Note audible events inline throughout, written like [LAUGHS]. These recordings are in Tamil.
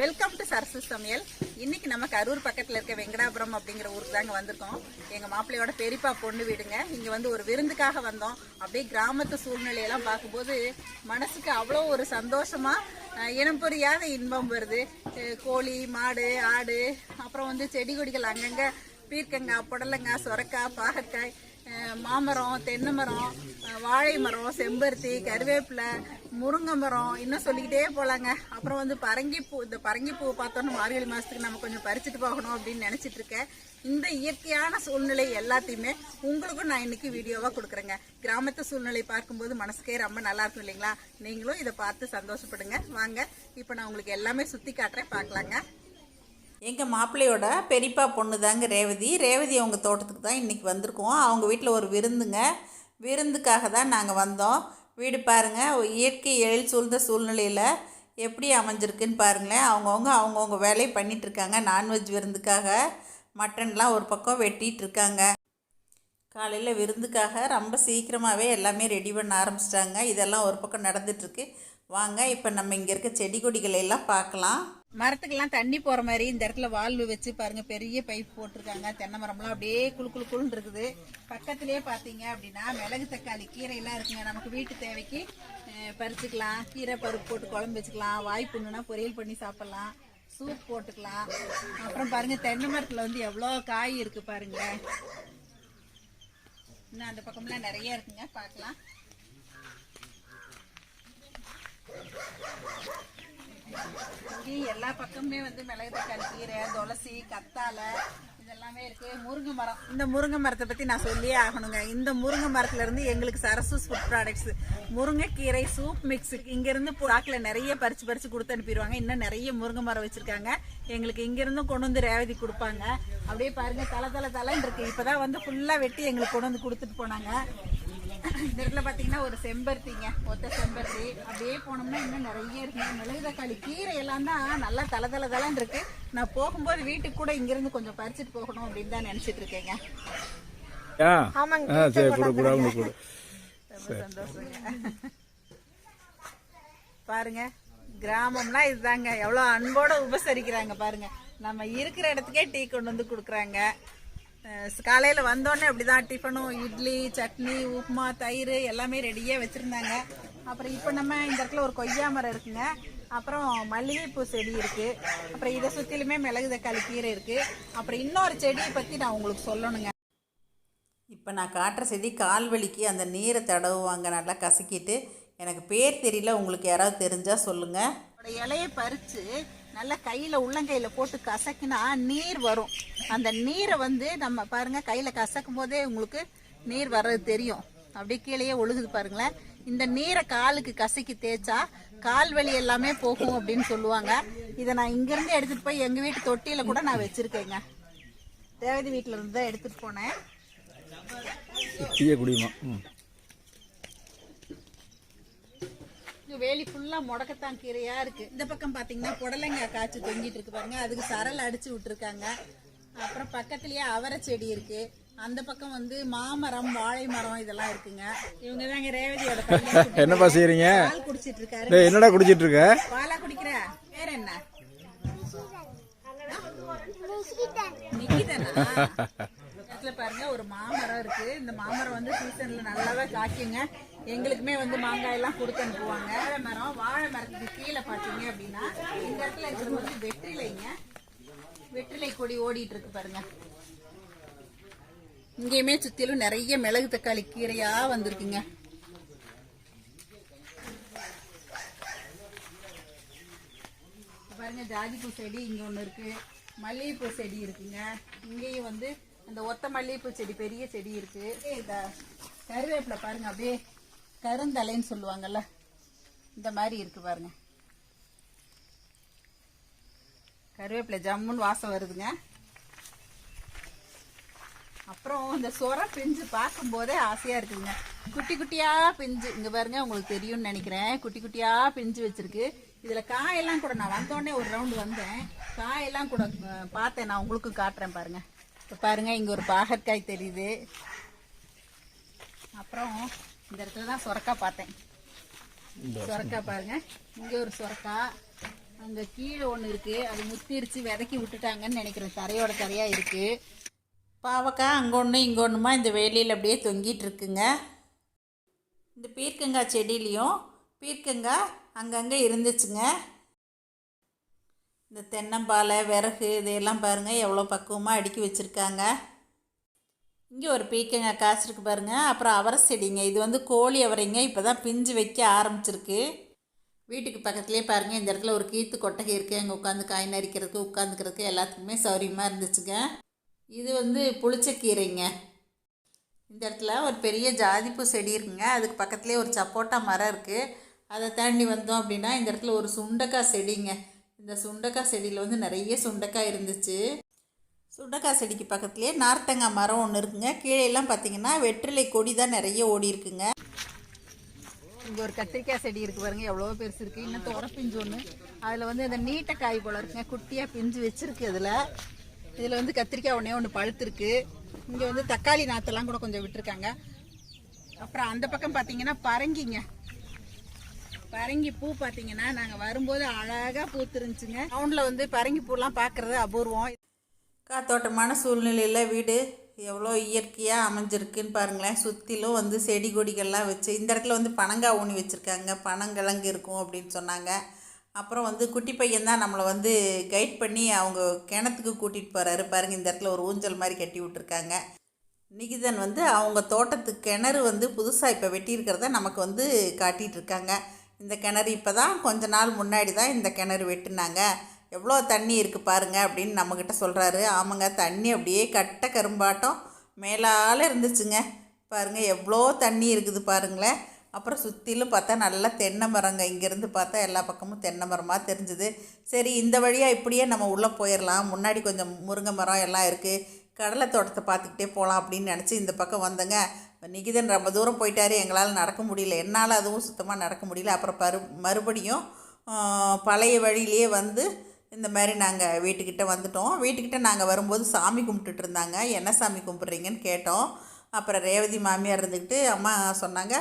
வெல்கம் டு சரசு சமையல். இன்னைக்கு நம்ம கரூர் பக்கத்துல இருக்க வெங்கடாபுரம் அப்படிங்கிற ஊருக்கு தாங்க வந்திருக்கோம். எங்க மாப்பிள்ளையோட பெரியப்பா பொண்ணு வீடுங்க. இங்க வந்து ஒரு விருந்துக்காக வந்தோம். அப்படியே கிராமத்து சூழ்நிலையெல்லாம் பார்க்கும்போது மனசுக்கு அவ்வளோ ஒரு சந்தோஷமா இனம் புரியாத இன்பம் வருது. கோழி மாடு ஆடு அப்புறம் வந்து செடி கொடிகள் அங்கங்க பீர்க்கங்காய் புடலங்காய் சொரக்காய் பாகற்காய் மாமரம் தென்னை மரம் வாழை மரம் செம்பருத்தி கருவேப்பிலை முருங்கை மரம் இன்னும் சொல்லிக்கிட்டே போகலாங்க அப்புறம் வந்து பரங்கிப்பூ இந்த பரங்கிப்பூ பார்த்தோன்னா மார்கழி மாதத்துக்கு நம்ம கொஞ்சம் பறிச்சுட்டு போகணும் அப்படின்னு நினச்சிட்டு இருக்கேன். இந்த இயற்கையான சூழ்நிலை எல்லாத்தையுமே உங்களுக்கும் நான் இன்னைக்கு வீடியோவாக கொடுக்குறேங்க. கிராமத்து சூழ்நிலை பார்க்கும்போது மனசுக்கே ரொம்ப நல்லா இருக்கும் இல்லைங்களா? நீங்களும் இதை பார்த்து சந்தோஷப்படுங்க. வாங்க இப்போ நான் உங்களுக்கு எல்லாமே சுற்றி காட்டுறேன். பார்க்கலாங்க. எங்கள் மாப்பிள்ளையோட பெரியப்பா பொண்ணு தாங்க ரேவதி. ரேவதி அவங்க தோட்டத்துக்கு தான் இன்றைக்கி வந்திருக்கோம். அவங்க வீட்டில் ஒரு விருந்துங்க. விருந்துக்காக தான் நாங்கள் வந்தோம். வீடு பாருங்கள் இயற்கை எழில் சூழ்ந்த சூழ்நிலையில் எப்படி அமைஞ்சிருக்குன்னு பாருங்களேன். அவங்கவுங்க அவங்கவுங்க வேலையை பண்ணிகிட்ருக்காங்க நான்வெஜ் விருந்துக்காக மட்டன்லாம் ஒரு பக்கம் வெட்டிகிட்ருக்காங்க காலையில் விருந்துக்காக ரொம்ப சீக்கிரமாகவே எல்லாமே ரெடி பண்ண ஆரம்பிச்சிட்டாங்க. இதெல்லாம் ஒரு பக்கம் நடந்துகிட்ருக்கு வாங்க இப்போ நம்ம இங்கே இருக்க செடி கொடிகளை எல்லாம் பார்க்கலாம். மரத்துக்கெல்லாம் தண்ணி போகிற மாதிரி இந்த இடத்துல வால்வு வச்சு பாருங்க பெரிய பைப் போட்டிருக்காங்க. தென்னை மரம்லாம் அப்படியே குழு குளு குழுன்னு இருக்குது. பக்கத்துலேயே பார்த்தீங்க அப்படின்னா மிளகு தக்காளி கீரையெல்லாம் இருக்குங்க. நமக்கு வீட்டு தேவைக்கு பறிச்சுக்கலாம். கீரை பருப்பு போட்டு குழம்பு வச்சுக்கலாம். வாய் பொரியல் பண்ணி சாப்பிட்லாம். சூப் போட்டுக்கலாம். அப்புறம் பாருங்க தென்னை மரத்தில் வந்து எவ்வளோ காய் இருக்கு பாருங்க. இன்னும் அந்த பக்கம்லாம் நிறைய இருக்குங்க. பார்க்கலாம் இங்கேயும் எல்லா பக்கமுமே வந்து மிளகுத்தக்காளி கீரை துளசி கத்தாழை இதெல்லாமே இருக்கு. முருங்கை மரம். இந்த முருங்கை மரத்தை பத்தி நான் சொல்லியே ஆகணுங்க. இந்த முருங்கை மரத்துல இருந்து எங்களுக்கு சரசூஸ் ஃபுட் ப்ராடக்ட்ஸ் முருங்கைக்கீரை சூப் மிக்ஸ் இங்க இருந்து நிறைய பறிச்சு பறிச்சு கொடுத்து அனுப்பிடுவாங்க. இன்னும் நிறைய முருங்கை மரம் வச்சிருக்காங்க. எங்களுக்கு இங்கிருந்தும் கொண்டு வந்து ரேவதி கொடுப்பாங்க. அப்படியே பாருங்க தலை தலை தலைன்னு இருக்கு. இப்பதான் வந்து ஃபுல்லா வெட்டி எங்களுக்கு கொண்டு வந்து கொடுத்துட்டு போனாங்க. இந்த இடத்துல பாத்தீங்கன்னா ஒரு செம்பருத்திங்க ஒத்த செம்பருத்தி. அப்படியே போனோம்னா இன்னும் நிறைய இருக்குங்க மிளகு தக்காளி கீரை எல்லாம் தான் நல்லா தலை தலை தலைன்னு இருக்கு. நான் போகும்போது வீட்டுக்கு கூட இங்க இருந்து கொஞ்சம் பறிச்சுட்டு போகணும் அப்படின்னு தான் நினைச்சிட்டு இருக்கேங்க. ஆ. ஆ சரி கொடு பாருங்க கிராமம்னா இதுதாங்க. எவ்வளவு அன்போட உபசரிக்கிறாங்க பாருங்க. நம்ம இருக்கிற இடத்துக்கே டீ கொண்டு வந்து கொடுக்குறாங்க. காலையில வந்தோடனே அப்படிதான் டிஃபனும் இட்லி சட்னி உப்புமா தயிர் எல்லாமே ரெடியாக வச்சிருந்தாங்க. அப்புறம் இப்போ நம்ம இந்த இடத்துல ஒரு கொய்யா மரம் இருக்குங்க. அப்புறம் மல்லிகைப்பூ செடி இருக்கு. அப்புறம் இதை சுற்றிலுமே மிளகு தக்காளி கீரை இருக்கு. அப்புறம் இன்னொரு செடியை பற்றி நான் உங்களுக்கு சொல்லணுங்க. இப்போ நான் காட்டுற செடி கால் வலிக்கு அந்த நீரை தடவுவாங்க நல்லா கசக்கிட்டு. எனக்கு பேர் தெரியல உங்களுக்கு யாராவது தெரிஞ்சால் சொல்லுங்கள் இலையை பறித்து நல்லா கையில் உள்ளங்கையில் போட்டு கசக்கினா நீர் வரும். அந்த நீரை வந்து நம்ம பாருங்க கையில் கசக்கும் போதே உங்களுக்கு நீர் வர்றது தெரியும். அப்படியே கீழேயே ஒழுகுது பாருங்களேன். இந்த நீரை காலுக்கு கசக்கி தேய்ச்சா கால் வலி எல்லாமே போகும் அப்படின்னு சொல்லுவாங்க. இதை நான் இங்கேருந்து எடுத்துகிட்டு போய் எங்கள் வீட்டு தொட்டியில் கூட நான் வச்சுருக்கேங்க. தேவதி வீட்டில் இருந்து தான் எடுத்துகிட்டு போனேன். குடியுமா இங்க வேலி ஃபுல்லா முடக்கத்தான் கீரையா இருக்கு. இந்த பக்கம் பாத்தீங்கன்னா புடலங்காய் காய்ச்சி தொங்கிட்டு இருக்கு பாருங்க. அதுக்கு சரல் அடிச்சு விட்டுருக்காங்க. அப்புறம் பக்கத்துலயே அவரை செடி இருக்கு. அந்த பக்கம் வந்து மாமரம் வாழை மரம் இதெல்லாம் இருக்குங்க. இவங்க தாங்க ரேவதியோட. [LAUGHS] என்னப்பா செய்றீங்க? பால் குடிச்சிட்டு இருக்காரு டேய் என்னடா குடிச்சிட்டு இருக்க பாலா குடிக்கிற? பேர் என்ன? நிக்கிதனா? [LAUGHS] பாருங்க ஒரு மாமரம் இருக்கு. இந்த மாமரம் வந்து சீசன்ல நல்லாவே காய்க்குங்க. எங்களுக்குமே வந்து மாங்காய் எல்லாம் கொடுத்து அனுப்புவாங்க. வாழை மரம் வாழை மரத்துக்கு கீழே பாத்தீங்க அப்படின்னா இந்த இடத்துல இருக்கிறது வந்து வெற்றிலைங்க. வெற்றிலை கொடி ஓடிட்டு இருக்கு பாருங்க. இங்கேயுமே சுத்திலும் நிறைய மிளகு தக்காளி கீரையா வந்திருக்குங்க. பாருங்க ஜாதிப்பூ செடி இங்க ஒண்ணு இருக்கு. மல்லிகைப்பூ செடி இருக்குங்க. இங்கேயும் வந்து அந்த ஒத்த மல்லிகைப்பூ செடி பெரிய செடி இருக்கு. இந்த கருவேப்பிலை பாருங்க அப்படியே கருந்தலைன்னு சொல்லுவாங்கல்ல இந்த மாதிரி இருக்கு பாருங்க. கருவேப்பிலை ஜம்முன்னு வாசம் வருதுங்க. அப்புறம் இந்த சொர பிஞ்சு பார்க்கும் போதே ஆசையா இருக்குதுங்க. குட்டி குட்டியா பிஞ்சு இங்க பாருங்க உங்களுக்கு தெரியும்னு நினைக்கிறேன். குட்டி குட்டியா பிஞ்சு வச்சிருக்கு. இதுல காயெல்லாம் கூட நான் வந்தோடனே ஒரு ரவுண்டு வந்தேன். காயெல்லாம் கூட பார்த்தேன். நான் உங்களுக்கும் காட்டுறேன் பாருங்க. இப்போ பாருங்க இங்கே ஒரு பாகற்காய் தெரியுது. அப்புறம் இந்த இடத்துல தான் சொரக்காய் பார்த்தேன். சொரக்காய் பாருங்க. இங்க ஒரு சொரக்காய் அங்க கீழே ஒன்று இருக்கு. அது முத்திருச்சு விதக்கி விட்டுட்டாங்கன்னு நினைக்கிறேன். தரையோட தரையா இருக்கு. பாவக்காய் அங்கே ஒன்று இங்கே ஒன்றுமா இந்த வேலியில் அப்படியே தொங்கிட்டு இருக்குங்க. இந்த பீர்க்கங்காய் செடியிலையும் பீர்க்கங்காய் அங்கங்கே இருந்துச்சுங்க. இந்த தென்னம்பாலை விறகு இதையெல்லாம் பாருங்கள் எவ்வளோ பக்குவமாக அடுக்கி வச்சுருக்காங்க. இங்கே ஒரு பீக்கங்காய் காய்ச்சிருக்கு பாருங்கள் அப்புறம் அவரை செடிங்க. இது வந்து கோழி அவரைங்க. இப்போ தான் பிஞ்சு வைக்க ஆரம்பிச்சிருக்கு. வீட்டுக்கு பக்கத்துலேயே பாருங்கள் இந்த இடத்துல ஒரு கீத்து கொட்டகை இருக்குது அங்கே உட்காந்து காய் நரிக்கிறதுக்கு உட்காந்துக்கிறதுக்கு எல்லாத்துக்குமே சௌரியமாக இருந்துச்சுங்க. இது வந்து புளிச்ச கீரைங்க இந்த இடத்துல ஒரு பெரிய ஜாதிப்பூ செடி இருக்குங்க. அதுக்கு பக்கத்துலேயே ஒரு சப்போட்டா மரம் இருக்குது அதை தாண்டி வந்தோம் அப்படின்னா இந்த இடத்துல ஒரு சுண்டக்காய் செடிங்க. இந்த சுண்டக்காய் செடியில் வந்து நிறைய சுண்டக்காய் இருந்துச்சு. சுண்டக்காய் செடிக்கு பக்கத்துலேயே நார்த்தங்காய் மரம் ஒன்று இருக்குங்க. கீழே எல்லாம் பார்த்தீங்கன்னா வெற்றிலை கொடி தான் நிறைய ஓடி இருக்குங்க. இங்கே ஒரு கத்திரிக்காய் செடி இருக்கு பாருங்க எவ்வளோ பெருசு இருக்கு. இன்னும் துற பிஞ்சு ஒன்று அதில் வந்து இந்த நீட்ட காய் போல இருக்குங்க குட்டியாக பிஞ்சு வச்சிருக்கு இதில். இதில் வந்து கத்திரிக்காய் ஒன்றே ஒன்று பழுத்துருக்கு. இங்கே வந்து தக்காளி நாத்தெல்லாம் கூட கொஞ்சம் விட்டுருக்காங்க. அப்புறம் அந்த பக்கம் பார்த்தீங்கன்னா பரங்கிங்க. பரங்கி பூ பார்த்தீங்கன்னா நாங்கள் வரும்போது அழகாக பூத்துருந்துச்சுங்க. டவுனில் வந்து பரங்கி பூலாம் பார்க்குறது அபூர்வம். காத்தோட்டமான சூழ்நிலையில் வீடு எவ்வளோ இயற்கையாக அமைஞ்சிருக்குன்னு பாருங்களேன். சுற்றிலும் வந்து செடி கொடிகள்லாம் வச்சு இந்த இடத்துல வந்து பனங்காய் ஊனி வச்சுருக்காங்க. பனங்கிழங்கு இருக்கும் அப்படின்னு சொன்னாங்க. அப்புறம் வந்து குட்டி பையன் தான் நம்மளை வந்து கைட் பண்ணி அவங்க கிணத்துக்கு கூட்டிகிட்டு போகிறாரு பாருங்கள் இந்த இடத்துல ஒரு ஊஞ்சல் மாதிரி கட்டி விட்ருக்காங்க நிகிதன் வந்து அவங்க தோட்டத்து கிணறு வந்து புதுசாக இப்போ வெட்டியிருக்கிறத நமக்கு வந்து காட்டிகிட்டு இருக்காங்க. இந்த கிணறு இப்போ தான் கொஞ்ச நாள் முன்னாடி தான் இந்த கிணறு வெட்டினாங்க. எவ்வளோ தண்ணி இருக்குது பாருங்க அப்படின்னு நம்மக்கிட்ட சொல்கிறாரு ஆமாங்க தண்ணி அப்படியே கட்ட கரும்பாட்டம். மேலால் இருந்துச்சுங்க. பாருங்கள் எவ்வளோ தண்ணி இருக்குது பாருங்களேன் அப்புறம் சுற்றிலும் பார்த்தா நல்லா தென்னை மரங்க. இங்கேருந்து பார்த்தா எல்லா பக்கமும் தென்னை மரமாக தெரிஞ்சுது. சரி இந்த வழியாக இப்படியே நம்ம உள்ளே போயிடலாம் முன்னாடி கொஞ்சம் முருங்கை மரம் எல்லாம் இருக்குது கடலை தோட்டத்தை பார்த்துக்கிட்டே போகலாம் அப்படின்னு நினச்சி இந்த பக்கம் வந்தேங்க. நிகிதன் ரொம்ப தூரம் போயிட்டாரு. எங்களால் நடக்க முடியல. என்னால் அதுவும் சுத்தமாக நடக்க முடியல. அப்புறம் பரு மறுபடியும் பழைய வழியிலேயே வந்து இந்த மாதிரி நாங்கள் வீட்டுக்கிட்ட வந்துட்டோம். வீட்டுக்கிட்ட நாங்கள் வரும்போது சாமி கும்பிட்டுட்டு இருந்தாங்க. என்ன சாமி கும்பிட்றீங்கன்னு கேட்டோம். அப்புறம் ரேவதி மாமியார் இருந்துக்கிட்டு அம்மா சொன்னாங்க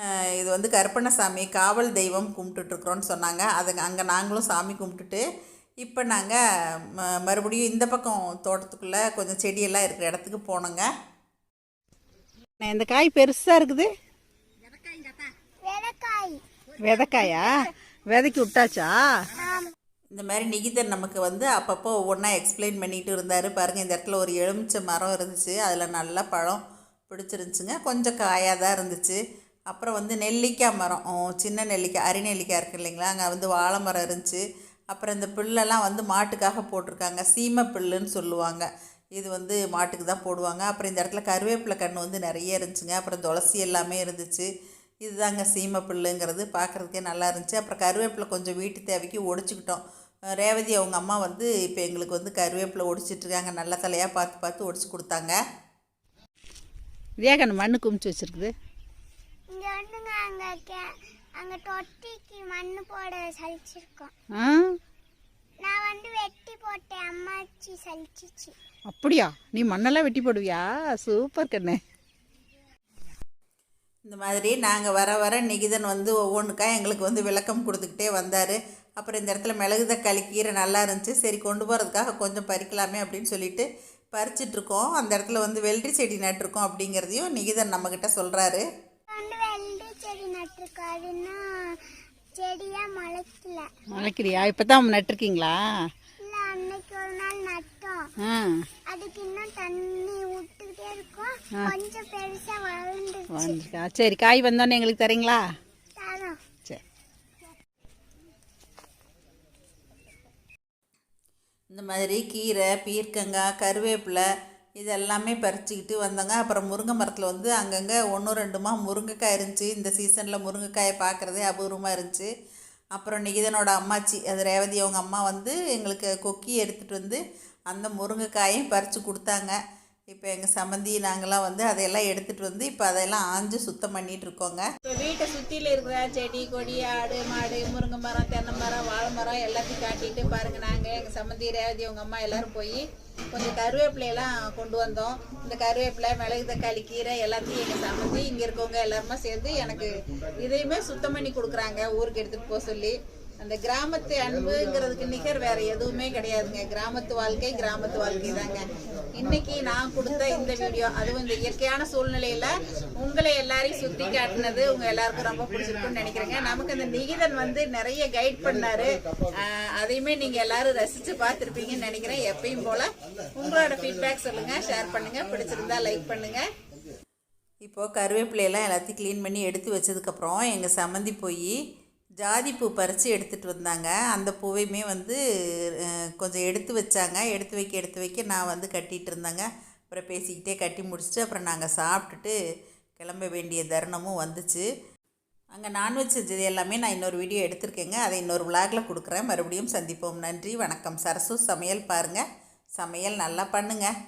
"அஹ், இது வந்து கருப்பண்ணசாமி காவல் தெய்வம் கும்பிட்டுட்ருக்குறோன்னு சொன்னாங்க. அது அங்கே நாங்களும் சாமி கும்பிட்டுட்டு இப்போ நாங்கள் ம மறுபடியும் இந்த பக்கம் தோட்டத்துக்குள்ளே கொஞ்சம் செடியெல்லாம் இருக்கிற இடத்துக்கு போனோங்க. இந்த காய் பெருசாக இருக்குது? விதைக்காயா? விதைக்கு விட்டாச்சா? இந்த மாதிரி நிகிதர் நமக்கு வந்து அப்பப்போ ஒவ்வொன்றா எக்ஸ்பிளைன் பண்ணிகிட்டு இருந்தார். பாருங்கள் இந்த இடத்துல ஒரு எலுமிச்சை மரம் இருந்துச்சு. அதில் நல்லா பழம் பிடிச்சிருந்துச்சுங்க. கொஞ்சம் காயாக தான் இருந்துச்சு. அப்புறம் வந்து நெல்லிக்காய் மரம். சின்ன நெல்லிக்காய் அரி நெல்லிக்காய் இருக்குது இல்லைங்களா? அங்கே வந்து வாழை மரம் இருந்துச்சு. அப்புறம் இந்த புல்லெல்லாம் வந்து மாட்டுக்காக போட்டிருக்காங்க. சீமை புல்லுன்னு சொல்லுவாங்க. இது வந்து மாட்டுக்கு தான் போடுவாங்க. அப்புறம் இந்த இடத்துல கருவேப்பிலை கன்று வந்து நிறைய இருந்துச்சுங்க. அப்புறம் துளசி எல்லாமே இருந்துச்சு. இதுதாங்க சீமை புல்லுங்கிறது. பார்க்குறதுக்கே நல்லா இருந்துச்சு. அப்புறம் கருவேப்பிலை கொஞ்சம் வீட்டு தேவைக்கு ஒடிச்சுக்கிட்டோம். ரேவதி அவங்க அம்மா வந்து இப்போ எங்களுக்கு வந்து கருவேப்பிலை ஒடிச்சிட்ருக்காங்க. நல்ல தலையாக பார்த்து பார்த்து ஒடிச்சு கொடுத்தாங்க. விவேகன் மண்ணு குமிச்சு வச்சிருக்குது. இங்க வந்துங்க அங்க அங்க தொட்டிக்கு மண்ணு போட சலிச்சிருக்கோம். ஆ? நான் வந்து வெட்டி போட்டேன். அம்மாச்சி சலிச்சிச்சு. அப்படியா? நீ மண்ணெல்லாம் வெட்டி போடுவியா? சூப்பர் கண்ணு. இந்த மாதிரி நாங்கள் வர வர நிகிதன் வந்து ஒவ்வொன்றுக்கா எங்களுக்கு வந்து விளக்கம் கொடுத்துக்கிட்டே வந்தார். அப்புறம் இந்த இடத்துல மிளகு தக்காளி கீரை நல்லா இருந்துச்சு. சரி கொண்டு போகிறதுக்காக கொஞ்சம் பறிக்கலாமே அப்படின்னு சொல்லிட்டு பறிச்சிட்ருக்கோம். அந்த இடத்துல வந்து வெள்ளரி செடி நட்டிருக்கோம் அப்படிங்கிறதையும் நிகிதன் நம்மக்கிட்ட சொல்கிறாரு வந்து வெள்ளரி செடி நட்டிருக்காருன்னா செடியா முளைக்கல. முளைக்கிறியா? இப்போ தான் நட்டிருக்கீங்களா? இல்ல அன்னைக்கு ஒரு நாள் நட்டோம் ஆ அதுக்கு இன்னும் தண்ணி விட்டுக்கிட்டே வந்துருக்கா சரி காய் வந்தோடனே எங்களுக்கு தரீங்களா? சரி. இந்த மாதிரி கீரை பீர்க்கங்காய் கருவேப்பிலை இது எல்லாமே பறிச்சுக்கிட்டு வந்தோங்க. அப்புறம் முருங்கை மரத்தில் வந்து அங்கங்கே ஒன்று ரெண்டுமா முருங்கைக்காய் இருந்துச்சு. இந்த சீசனில் முருங்கைக்காயை பார்க்குறதே அபூர்வமாக இருந்துச்சு. அப்புறம் நிகிதனோட அம்மாச்சி அது ரேவதி அவங்க அம்மா வந்து எங்களுக்கு கொக்கி எடுத்துகிட்டு வந்து அந்த முருங்கைக்காயையும் பறித்து கொடுத்தாங்க. இப்போ எங்கள் சம்மந்தி நாங்களாம் வந்து அதையெல்லாம் எடுத்துகிட்டு வந்து இப்போ அதையெல்லாம் ஆஞ்சு சுத்தம் பண்ணிட்டு இருக்கோங்க இப்போ வீட்டை சுற்றில இருக்கிற செடி கொடி ஆடு மாடு முருங்கை மரம் தென்னை மரம் வாழை மரம் எல்லாத்தையும் காட்டிட்டு பாருங்க. நாங்கள் எங்கள் சம்மந்தி ரேவதி அவங்க அம்மா எல்லோரும் போய் கொஞ்சம் கருவேப்பிலையெல்லாம் கொண்டு வந்தோம். இந்த கருவேப்பிலை மிளகு தக்காளி கீரை எல்லாத்தையும் எங்கள் சம்மந்தி இங்கே இருக்கவங்க எல்லாருமே சேர்ந்து எனக்கு இதையுமே சுத்தம் பண்ணி கொடுக்குறாங்க. ஊருக்கு எடுத்துகிட்டு போக சொல்லி. அந்த கிராமத்து அன்புங்கிறதுக்கு நிகர் வேற எதுவுமே கிடையாதுங்க. கிராமத்து வாழ்க்கை கிராமத்து வாழ்க்கை தாங்க. இன்னைக்கு நான் கொடுத்த இந்த வீடியோ அதுவும் இந்த இயற்கையான சூழ்நிலையில உங்களை எல்லாரையும் சுத்தி காட்டினது உங்க எல்லாருக்கும் ரொம்ப பிடிச்சிருக்கும்னு நினைக்கிறேங்க. நமக்கு அந்த நிகிதன் வந்து நிறைய கைட் பண்ணாரு. அதையுமே நீங்க எல்லாரும் ரசிச்சு பார்த்துருப்பீங்கன்னு நினைக்கிறேன். எப்பயும் போல உங்களோட ஃபீட்பேக் சொல்லுங்க ஷேர் பண்ணுங்க. பிடிச்சிருந்தா லைக் பண்ணுங்க. இப்போது கருவேப்பிலையெல்லாம் எல்லாத்தையும் க்ளீன் பண்ணி எடுத்து வச்சதுக்கப்புறம் எங்கள் சம்மந்தி போய் ஜாதி பூ பறித்து எடுத்துகிட்டு வந்தாங்க. அந்த பூவையுமே வந்து கொஞ்சம் எடுத்து வச்சாங்க. எடுத்து வைக்க எடுத்து வைக்க நான் வந்து கட்டிகிட்டு இருந்தேங்க. அப்புறம் பேசிக்கிட்டே கட்டி முடிச்சுட்டு அப்புறம் நாங்கள் சாப்பிட்டுட்டு கிளம்ப வேண்டிய தருணமும் வந்துச்சு. அங்கே நான்வெஜ் செஞ்சது எல்லாமே நான் இன்னொரு வீடியோ எடுத்திருக்கேங்க. அதை இன்னொரு விளாகில் கொடுக்குறேன். மறுபடியும் சந்திப்போம். நன்றி வணக்கம். சரசு சமையல் பாருங்கள் சமையல் நல்லா பண்ணுங்கள்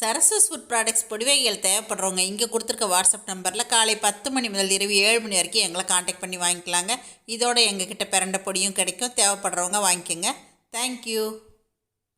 சரஸ்வஸ் ஃபுட் ப்ராடக்ட்ஸ் பொடிவைகள் தேவைப்படுறவங்க இங்கே கொடுத்துருக்க வாட்ஸ்அப் நம்பரில் காலை பத்து மணி முதல் இரவு ஏழு மணி வரைக்கும் எங்களை காண்டாக்ட் பண்ணி வாங்கிக்கலாங்க. இதோட எங்ககிட்ட பிறண்ட பொடியும் கிடைக்கும். தேவைப்படுறவங்க வாங்கிக்கோங்க. தேங்க்யூ